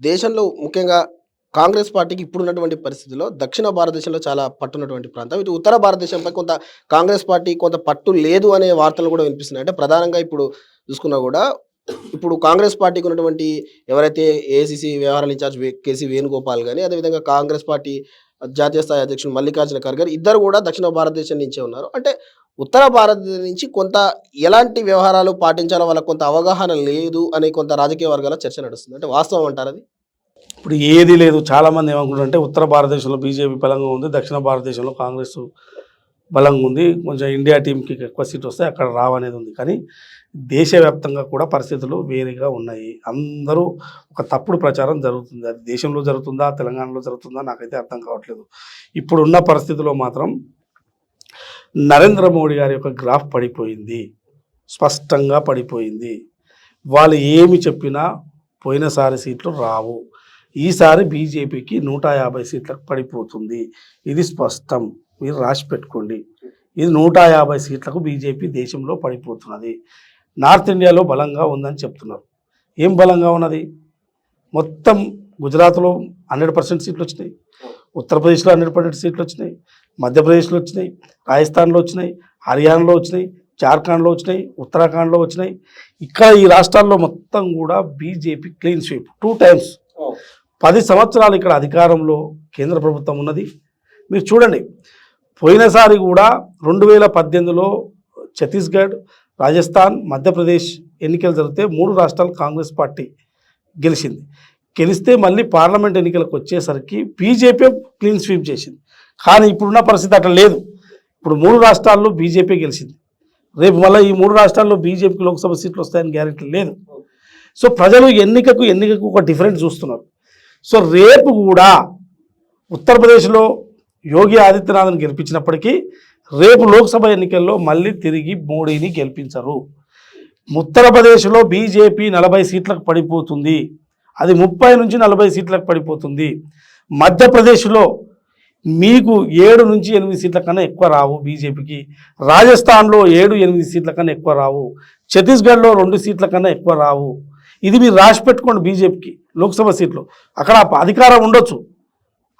దేశంలో ముఖ్యంగా కాంగ్రెస్ పార్టీకి ఇప్పుడున్నటువంటి పరిస్థితిలో దక్షిణ భారతదేశంలో చాలా పట్టున్నటువంటి ప్రాంతం. ఇటు ఉత్తర భారతదేశంపై కొంత కాంగ్రెస్ పార్టీ కొంత పట్టు లేదు అనే వార్తలు కూడా వినిపిస్తున్నాయి. అంటే ప్రధానంగా ఇప్పుడు చూసుకున్నా కూడా ఇప్పుడు కాంగ్రెస్ పార్టీకి ఉన్నటువంటి ఎవరైతే ఏసీసీ వ్యవహారాల ఇన్ఛార్జ్ కేసీ వేణుగోపాల్ కానీ అదేవిధంగా కాంగ్రెస్ పార్టీ జాతీయ స్థాయి అధ్యక్షుడు మల్లికార్జున ఖర్గే ఇద్దరు కూడా దక్షిణ భారతదేశం నుంచే ఉన్నారు. అంటే ఉత్తర భారతదేశం నుంచి కొంత ఎలాంటి వ్యవహారాలు పాటించాలో వాళ్ళకి కొంత అవగాహన లేదు అనే కొంత రాజకీయ వర్గాల చర్చ నడుస్తుంది. అంటే వాస్తవం అంటారు అది? ఇప్పుడు ఏది లేదు. చాలామంది ఏమనుకుంటారంటే ఉత్తర భారతదేశంలో బీజేపీ బలంగా ఉంది దక్షిణ భారతదేశంలో కాంగ్రెస్ బలంగా ఉంది కొంచెం ఇండియా టీంకి ఎక్కువ సీట్ వస్తే అక్కడ రావనేది ఉంది. కానీ దేశవ్యాప్తంగా కూడా పరిస్థితులు వేరేగా ఉన్నాయి. అందరూ ఒక తప్పుడు ప్రచారం జరుగుతుంది. అది దేశంలో జరుగుతుందా తెలంగాణలో జరుగుతుందా నాకైతే అర్థం కావట్లేదు. ఇప్పుడున్న పరిస్థితిలో మాత్రం నరేంద్ర మోడీ గారి యొక్క గ్రాఫ్ పడిపోయింది. స్పష్టంగా పడిపోయింది. వాళ్ళు ఏమి చెప్పినా పోయినసారి సీట్లు రావు. ఈసారి బీజేపీకి నూట యాభై సీట్లకు పడిపోతుంది. ఇది స్పష్టం. మీరు రాసి పెట్టుకోండి. ఇది నూట యాభై సీట్లకు బీజేపీ దేశంలో పడిపోతున్నది. నార్త్ ఇండియాలో బలంగా ఉందని చెప్తున్నారు. ఏం బలంగా ఉన్నది? మొత్తం గుజరాత్లో హండ్రెడ్ పర్సెంట్ సీట్లు వచ్చినాయి. ఉత్తరప్రదేశ్లో హండ్రెడ్ పర్సెంట్ సీట్లు వచ్చినాయి. మధ్యప్రదేశ్లో వచ్చినాయి రాజస్థాన్లో వచ్చినాయి హర్యానాలో వచ్చినాయి జార్ఖండ్లో వచ్చినాయి ఉత్తరాఖండ్లో వచ్చినాయి. ఇక్కడ ఈ రాష్ట్రాల్లో మొత్తం కూడా BJP clean sweep two times. పది సంవత్సరాలు ఇక్కడ అధికారంలో కేంద్ర ప్రభుత్వం ఉన్నది. మీరు చూడండి పోయినసారి కూడా రెండు వేల పద్దెనిమిదిలో ఛత్తీస్గఢ్ రాజస్థాన్ మధ్యప్రదేశ్ ఎన్నికలు జరిగితే మూడు రాష్ట్రాలు కాంగ్రెస్ పార్టీ గెలిచింది. గెలిస్తే మళ్ళీ పార్లమెంట్ ఎన్నికలకు వచ్చేసరికి బీజేపీ క్లీన్ స్వీప్ చేసింది. కానీ ఇప్పుడున్న పరిస్థితి అట్లా లేదు. ఇప్పుడు మూడు రాష్ట్రాల్లో బీజేపీ గెలిచింది. రేపు మళ్ళీ ఈ మూడు రాష్ట్రాల్లో బీజేపీకి లోక్సభ సీట్లు వస్తాయని గ్యారెంటీ లేదు. సో ప్రజలు ఎన్నికకు ఎన్నికకు ఒక డిఫరెన్స్ చూస్తున్నారు. సో రేపు కూడా ఉత్తరప్రదేశ్లో యోగి ఆదిత్యనాథ్ని గెలిపించినప్పటికీ రేపు లోక్సభ ఎన్నికల్లో మళ్ళీ తిరిగి మోడీని గెలిపించరు. ఉత్తరప్రదేశ్లో బీజేపీ నలభై సీట్లకు పడిపోతుంది. అది ముప్పై నుంచి నలభై సీట్లకు పడిపోతుంది. మధ్యప్రదేశ్లో మీకు ఏడు నుంచి ఎనిమిది సీట్ల కన్నా ఎక్కువ రావు బీజేపీకి. రాజస్థాన్లో ఏడు ఎనిమిది సీట్ల కన్నా ఎక్కువ రావు. ఛత్తీస్గఢ్లో రెండు సీట్ల కన్నా ఎక్కువ రావు. ఇది మీరు రాసి పెట్టుకోండి బీజేపీకి లోక్సభ సీట్లు. అక్కడ అధికారం ఉండొచ్చు.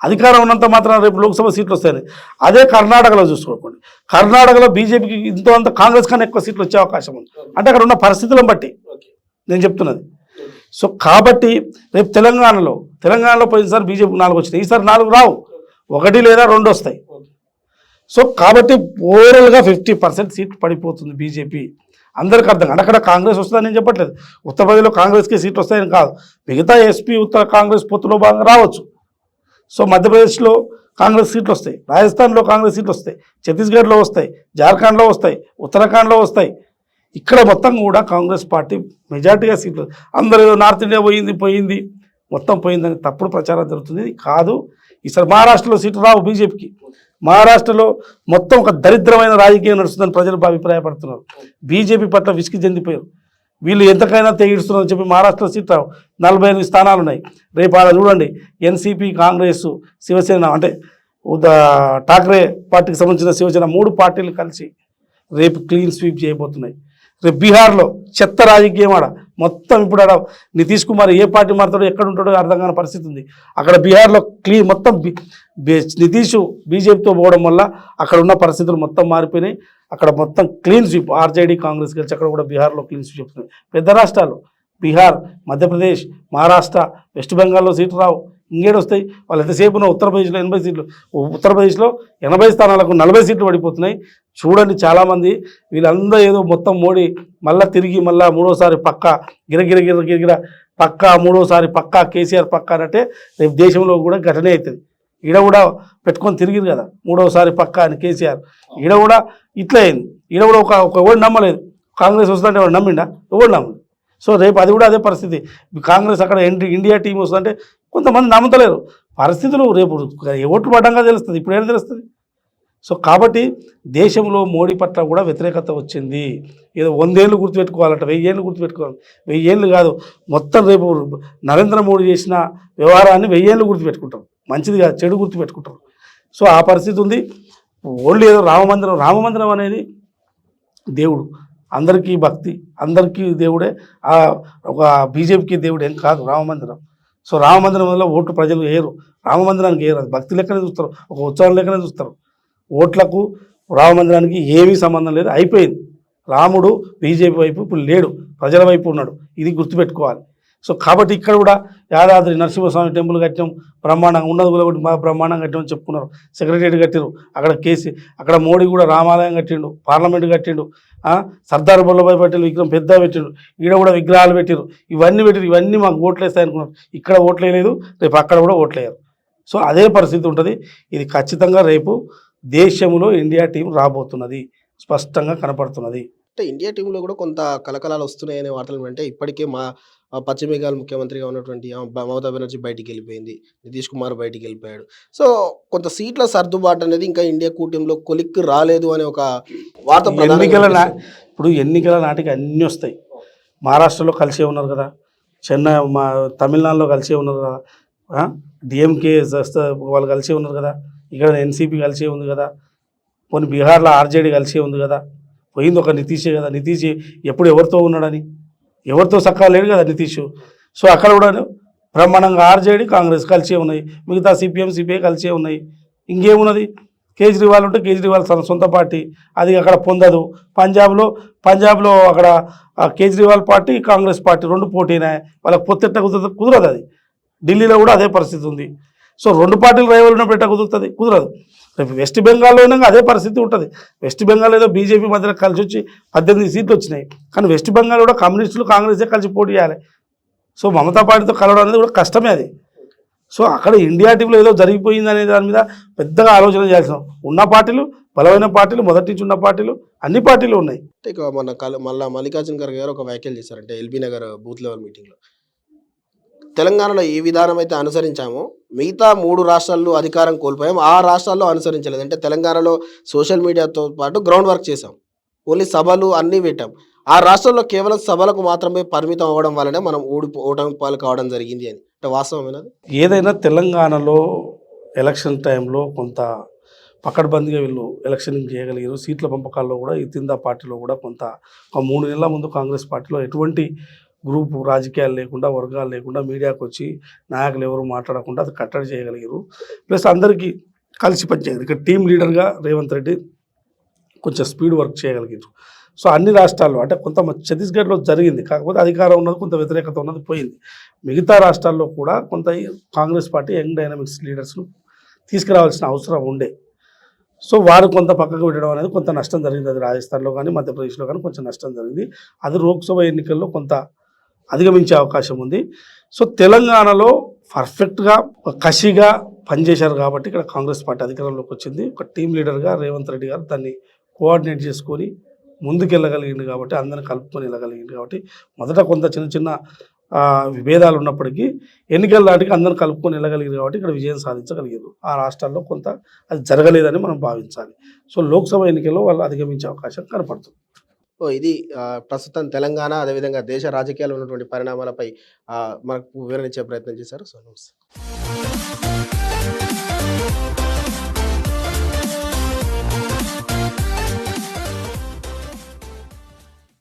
అధికారం ఉన్నంత మాత్రం రేపు లోక్సభ సీట్లు వస్తాయని. అదే కర్ణాటకలో చూసుకోకండి. కర్ణాటకలో బీజేపీకి ఇంతో అంత కాంగ్రెస్ కన్నా ఎక్కువ సీట్లు వచ్చే అవకాశం ఉంది. అంటే అక్కడ ఉన్న పరిస్థితులను బట్టి నేను చెప్తున్నది. సో కాబట్టి రేపు తెలంగాణలో తెలంగాణలో పోయినసారి బీజేపీ నాలుగు వచ్చినాయి. ఈసారి నాలుగు రావు. ఒకటి లేదా రెండు వస్తాయి. సో కాబట్టి ఓవరాల్గా ఫిఫ్టీ పర్సెంట్ సీట్ పడిపోతుంది బీజేపీ. అందరికీ అర్థం. కాదు. అక్కడ కాంగ్రెస్ వస్తుందని నేను చెప్పట్లేదు. ఉత్తరప్రదేశ్లో కాంగ్రెస్కి సీట్లు వస్తాయని కాదు. మిగతా ఎస్పీ ఉత్తర కాంగ్రెస్ పొత్తులో భాగంగా రావచ్చు. సో మధ్యప్రదేశ్లో కాంగ్రెస్ సీట్లు వస్తాయి. రాజస్థాన్లో కాంగ్రెస్ సీట్లు వస్తాయి. ఛత్తీస్గఢ్లో వస్తాయి. జార్ఖండ్లో వస్తాయి. ఉత్తరాఖండ్లో వస్తాయి. ఇక్కడ మొత్తం కూడా కాంగ్రెస్ పార్టీ మెజార్టీగా సీట్లు. అందరూ నార్త్ ఇండియా పోయింది పోయింది. మొత్తం పోయిందని తప్పుడు ప్రచారం జరుగుతుంది. కాదు. ఈసారి మహారాష్ట్రలో సీట్లు రావు బీజేపీకి. మహారాష్ట్రలో మొత్తం ఒక దరిద్రమైన రాజకీయం నడుస్తుందని ప్రజలు అభిప్రాయపడుతున్నారు. బీజేపీ పట్ల విసిగి చెందిపోయారు. వీళ్ళు ఎంతకైనా తెగిడుస్తున్నారని చెప్పి మహారాష్ట్రలో సీట్ రావు. నలభై ఎనిమిది స్థానాలు ఉన్నాయి. రేపు ఆడ చూడండి ఎన్సీపీ కాంగ్రెస్ శివసేన అంటే ఠాక్రే పార్టీకి సంబంధించిన శివసేన మూడు పార్టీలు కలిసి రేపు క్లీన్ స్వీప్ చేయబోతున్నాయి. రేపు బీహార్లో చెత్త రాజకీయం ఆడ మొత్తం ఇప్పుడు ఆడ నితీష్ కుమార్ ఏ పార్టీ మారుతాడో ఎక్కడ ఉంటాడో అర్థం కాని పరిస్థితి ఉంది. అక్కడ బీహార్లో క్లీన్ మొత్తం నితీష్ బీజేపీతో పోవడం వల్ల అక్కడ ఉన్న పరిస్థితులు మొత్తం మారిపోయినాయి. అక్కడ మొత్తం క్లీన్ స్వీప్ ఆర్జేడీ కాంగ్రెస్ కలిసి అక్కడ కూడా బీహార్లో క్లీన్ స్వీప్ చెప్తున్నాయి పెద్ద రాష్ట్రాలు బీహార్ మధ్యప్రదేశ్ మహారాష్ట్ర వెస్ట్ బెంగాల్లో సీట్లు రావు. ఇంకేడు వస్తాయి వాళ్ళు ఎంతసేపు ఉత్తరప్రదేశ్లో ఎనభై సీట్లు ఉత్తరప్రదేశ్లో ఎనభై స్థానాలకు నలభై సీట్లు పడిపోతున్నాయి. చూడండి చాలామంది వీళ్ళందరూ ఏదో మొత్తం మోడీ మళ్ళా తిరిగి మళ్ళీ మూడోసారి పక్క గిరగిర గిర గిరగిర పక్క మూడోసారి పక్క కేసీఆర్ పక్క అనంటే రేపు దేశంలో కూడా ఘటనే అవుతుంది. ఈడ కూడా పెట్టుకొని తిరిగిరు కదా మూడోసారి పక్క అని కేసీఆర్. ఈడ కూడా ఇట్లా అయింది. ఈడ కూడా ఒక ఒక ఎవడు నమ్మలేదు. కాంగ్రెస్ వస్తుందంటే ఎవరు నమ్మిండా? ఎవడు నమ్మలేదు సో రేపు అది కూడా అదే పరిస్థితి. కాంగ్రెస్ అక్కడ ఇండియా టీం వస్తుందంటే కొంతమంది నమ్మతలేరు. పరిస్థితులు రేపు ఓట్లు పడ్డంగా తెలుస్తుంది ఇప్పుడు ఏం తెలుస్తుంది? సో కాబట్టి దేశంలో మోడీ పట్ల కూడా వ్యతిరేకత వచ్చింది. ఏదో వందేళ్ళు గుర్తుపెట్టుకోవాలంట వెయ్యేళ్ళు గుర్తుపెట్టుకోవాలి. వెయ్యేళ్ళు కాదు మొత్తం రేపు నరేంద్ర మోడీ చేసిన వ్యవహారాన్ని వెయ్యేళ్ళు గుర్తుపెట్టుకుంటారు. మంచిది కాదు చెడు గుర్తుపెట్టుకుంటారు. సో ఆ పరిస్థితి ఉంది. ఓన్లీ ఏదో రామమందిరం రామమందిరం అనేది దేవుడు. అందరికీ భక్తి అందరికీ దేవుడే. ఒక బీజేపీకి దేవుడు ఏం కాదు రామమందిరం సో రామ మందిరం వల్ల ఓట్లు ప్రజలు వేయరు రామ మందిరానికి వేయరు అది భక్తి లెక్కనే చూస్తారు. ఒక ఉత్సవం లెక్కనే చూస్తారు. ఓట్లకు రామ మందిరానికి ఏమీ సంబంధం లేదు అయిపోయింది. రాముడు బీజేపీ వైపు ఇప్పుడు లేడు ప్రజల వైపు ఉన్నాడు. ఇది గుర్తుపెట్టుకోవాలి. సో కాబట్టి ఇక్కడ కూడా యాదాద్రి నరసింహస్వామి టెంపుల్ కట్టాం. బ్రహ్మాండంగా ఉన్నది కూడా ఒకటి మా బ్రహ్మాండంగా కట్టామని చెప్పుకున్నారు. సెక్రటరియట్ కట్టారు అక్కడ కేసీ అక్కడ మోడీ కూడా రామాలయం కట్టిండు పార్లమెంట్ కట్టిండు సర్దార్ వల్లభాయ్ పటేల్ విగ్రహం పెద్ద పెట్టిండు ఈడ కూడా విగ్రహాలు పెట్టారు ఇవన్నీ పెట్టారు ఇవన్నీ మాకు ఓట్లేస్తాయి అనుకున్నారు ఇక్కడ ఓట్లేయలేదు రేపు అక్కడ కూడా ఓట్లు సో అదే పరిస్థితి ఉంటుంది. ఇది ఖచ్చితంగా రేపు దేశంలో ఇండియా టీం రాబోతున్నది. స్పష్టంగా కనపడుతున్నది. అంటే ఇండియా టీంలో కూడా కొంత కలకలాలు వస్తున్నాయనే వార్తలు అంటే ఇప్పటికే మా పశ్చిమ బెంగాల్ ముఖ్యమంత్రిగా ఉన్నటువంటి మమతా బెనర్జీ బయటికి వెళ్ళిపోయింది నితీష్ కుమార్ బయటికి వెళ్ళిపోయాడు సో కొంత సీట్ల సర్దుబాటు అనేది ఇంకా ఇండియా కూటమిలో కొలిక్కి రాలేదు అనే ఒక వార్త ఎన్నికల. ఇప్పుడు ఎన్నికల నాటికి అన్నీ వస్తాయి. మహారాష్ట్రలో కలిసే ఉన్నారు కదా. చెన్నై మా తమిళనాడులో కలిసే ఉన్నారు కదా. డిఎంకే వాళ్ళు కలిసే ఉన్నారు కదా. ఇక్కడ ఎన్సీపీ కలిసే ఉంది కదా. పోనీ బీహార్లో ఆర్జేడీ కలిసే ఉంది కదా. పోయింది ఒక నితీషే కదా. నితీష్ ఎప్పుడు ఎవరితో ఉన్నాడని? ఎవరితో సక్కా లేడు కదా నితీష్? సో అక్కడ కూడా బ్రహ్మాండంగా ఆర్జేడీ కాంగ్రెస్ కలిసే ఉన్నాయి. మిగతా సిపిఎం సిపిఐ కలిసే ఉన్నాయి. ఇంకేమున్నది? కేజ్రీవాల్ ఉంటే కేజ్రీవాల్ తన సొంత పార్టీ. అది అక్కడ పొందదు. పంజాబ్లో పంజాబ్లో అక్కడ కేజ్రీవాల్ పార్టీ కాంగ్రెస్ పార్టీ రెండు పోటీనాయి వాళ్ళకి పొత్తెట్ట కుదరదు కుదరదు అది. ఢిల్లీలో కూడా అదే పరిస్థితి ఉంది. సో రెండు పార్టీలు రైవల్ ఉన్నప్పుడు ఎట్ట కుదురుతుంది? కుదరదు. రేపు వెస్ట్ బెంగాల్లో అయినా అదే పరిస్థితి ఉంటుంది. వెస్ట్ బెంగాల్ ఏదో బీజేపీ మధ్యలో కలిసి వచ్చి పద్దెనిమిది సీట్లు వచ్చినాయి. కానీ వెస్ట్ బెంగాల్ కూడా కమ్యూనిస్టులు కాంగ్రెసే కలిసి పోటీ చేయాలి. సో మమతా పార్టీతో కలవడం అనేది కూడా కష్టమే అది. సో అక్కడ ఇండియా టీంలో ఏదో జరిగిపోయింది అనే దాని మీద పెద్దగా ఆలోచన చేయాల్సిన ఉన్న పార్టీలు బలమైన పార్టీలు మొదటి నుంచి ఉన్న పార్టీలు అన్ని పార్టీలు ఉన్నాయి. అంటే మన కల మళ్ళా మల్లికార్జున ఖర్గే గారు ఒక వ్యాఖ్యలు చేశారంటే ఎల్బీ నగర్ బూత్ లెవెల్ మీటింగ్లో. తెలంగాణలో ఏ విధానం అయితే అనుసరించామో మిగతా మూడు రాష్ట్రాల్లో అధికారం కోల్పోయాం. ఆ రాష్ట్రాల్లో అనుసరించలేదు. అంటే తెలంగాణలో సోషల్ మీడియాతో పాటు గ్రౌండ్ వర్క్ చేసాం ఓన్లీ సభలు అన్నీ పెట్టాం. ఆ రాష్ట్రంలో కేవలం సభలకు మాత్రమే పరిమితం అవ్వడం వల్లనే మనం ఓడి ఓటమి పాలు కావడం జరిగింది అని. అంటే వాస్తవమేనా ఏదైనా తెలంగాణలో ఎలక్షన్ టైంలో కొంత పకడ్బందీగా వీళ్ళు ఎలక్షనింగ్ చేయగలిగారు. సీట్ల పంపకాల్లో కూడా ఈ తిందా పార్టీలో కూడా కొంత ఒక మూడు నెలల ముందు కాంగ్రెస్ పార్టీలో ఎటువంటి గ్రూపు రాజకీయాలు లేకుండా వర్గాలు లేకుండా మీడియాకు వచ్చి నాయకులు ఎవరు మాట్లాడకుండా అది కట్టడి చేయగలిగారు. ప్లస్ అందరికీ కలిసి పనిచేయగలిగారు. ఇక్కడ టీం లీడర్గా రేవంత్ రెడ్డి కొంచెం స్పీడ్ వర్క్ చేయగలిగారు. సో అన్ని రాష్ట్రాల్లో అంటే కొంత ఛత్తీస్గఢ్లో జరిగింది. కాకపోతే అధికారం ఉన్నది కొంత వ్యతిరేకత ఉన్నది పోయింది. మిగతా రాష్ట్రాల్లో కూడా కొంత కాంగ్రెస్ పార్టీ యంగ్ డైనమిక్స్ లీడర్స్ను తీసుకురావాల్సిన అవసరం ఉండే. సో వారు కొంత పక్కకు పెట్టడం అనేది కొంత నష్టం జరిగింది. అది రాజస్థాన్లో కానీ మధ్యప్రదేశ్లో కానీ కొంచెం నష్టం జరిగింది. అది లోక్సభ ఎన్నికల్లో కొంత అధిగమించే అవకాశం ఉంది. సో తెలంగాణలో పర్ఫెక్ట్గా కసిగా పనిచేశారు కాబట్టి ఇక్కడ కాంగ్రెస్ పార్టీ అధికారంలోకి వచ్చింది. ఒక టీం లీడర్గా రేవంత్ రెడ్డి గారు దాన్ని కోఆర్డినేట్ చేసుకొని ముందుకెళ్ళగలిగింది కాబట్టి అందరిని కలుపుకొని వెళ్ళగలిగింది కాబట్టి మొదట కొంత చిన్న చిన్న విభేదాలు ఉన్నప్పటికీ ఎన్నికల నాటికి అందరిని కలుపుకొని వెళ్ళగలిగింది కాబట్టి ఇక్కడ విజయం సాధించగలిగారు ఆ రాష్ట్రాల్లో కొంత అది జరగలేదని మనం భావించాలి. సో లోక్సభ ఎన్నికల్లో వాళ్ళు అధిగమించే అవకాశం కనపడుతుంది. ఇది ప్రస్తుతం తెలంగాణ అదేవిధంగా దేశ రాజకీయాలు ఉన్నటువంటి పరిణామాలపై మనకు వివరణ ఇచ్చే ప్రయత్నం చేశారు. సో నమస్తే